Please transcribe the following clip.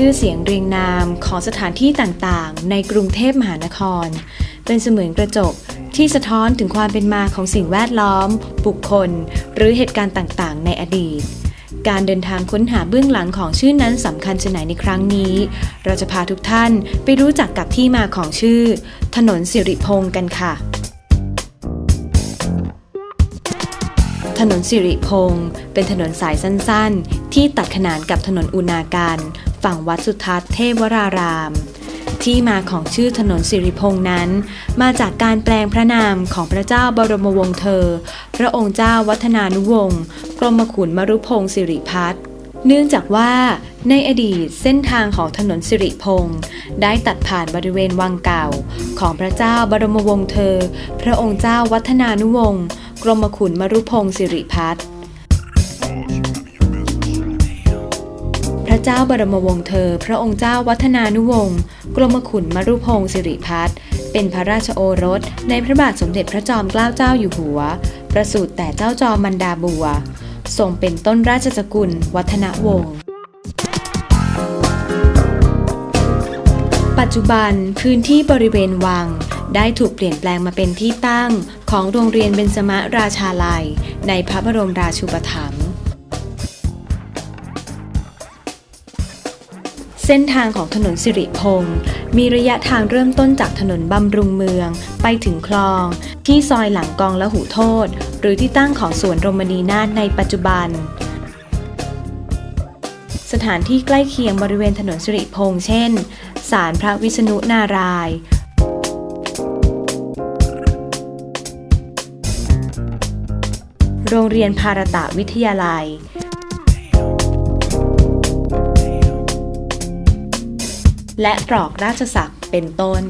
ชื่อเสียงเรียงนามของสถานที่ต่างๆ ในกรุงเทพมหานคร เป็นเสมือนกระจกที่สะท้อนถึงความเป็นมาของสิ่งแวดล้อม บุคคล หรือเหตุการณ์ต่างๆ ในอดีต การเดินทางค้นหาเบื้องหลังของชื่อนั้นสำคัญชะไหนในครั้งนี้ เราจะพาทุกท่านไปรู้จักกับที่มาของชื่อ ถนนสิริพงศ์กันค่ะถนนสิริพงศ์เป็นถนนสายสั้นๆ ที่ตัดขนานกับถนนอุณาการ ฝั่งวัดสุทัศน์เทพวราราม ที่มาของชื่อถนนสิริพงศ์นั้น มาจากการแปลงพระนามของพระเจ้าบรมวงศ์เธอ พระองค์เจ้าวัฒนานุวงศ์กรมขุนมรุพงศ์สิริพัฒน์เนื่องจากว่าในอดีตเส้นทางของถนนสิริพงศ์ได้ตัดผ่านบริเวณวังเก่า ของพระเจ้าบรมวงศ์เธอ พระองค์เจ้าวัฒนานุวงศ์กรมขุนมรุพงศ์สิริพัฒน์ พระเจ้าบรมวงศ์เธอ พระองค์เจ้าวัฒนานุวงศ์กรมขุนมรุพงศ์สิริพัฒน์เป็นพระราชโอรส ในพระบาทสมเด็จพระจอมเกล้าเจ้าอยู่หัว ประสูติแต่เจ้าจอมมันดาบัว ทรงเป็นต้นราชสกุล วัฒนวงศ์ปัจจุบันพื้นที่บริเวณวัง ได้ถูกเปลี่ยนแปลงมาเป็นที่ตั้งของโรงเรียนเบญจมราชาลัย ในพระบรมราชูปถัมภ์ เส้นทางของถนนสิริพงศ์มีระยะทางเริ่มต้นจากถนนบำรุงเมือง ไปถึงคลอง ที่ซอยหลังกองละหูโทษ หรือที่ตั้งของสวนรมณีนาถในปัจจุบัน สถานที่ใกล้เคียงบริเวณถนนสิริพงษ์เช่น ศาลพระวิษณุนารายณ์โรงเรียนภารตะวิทยาลัย และตรอกราชศักดิ์เป็นต้น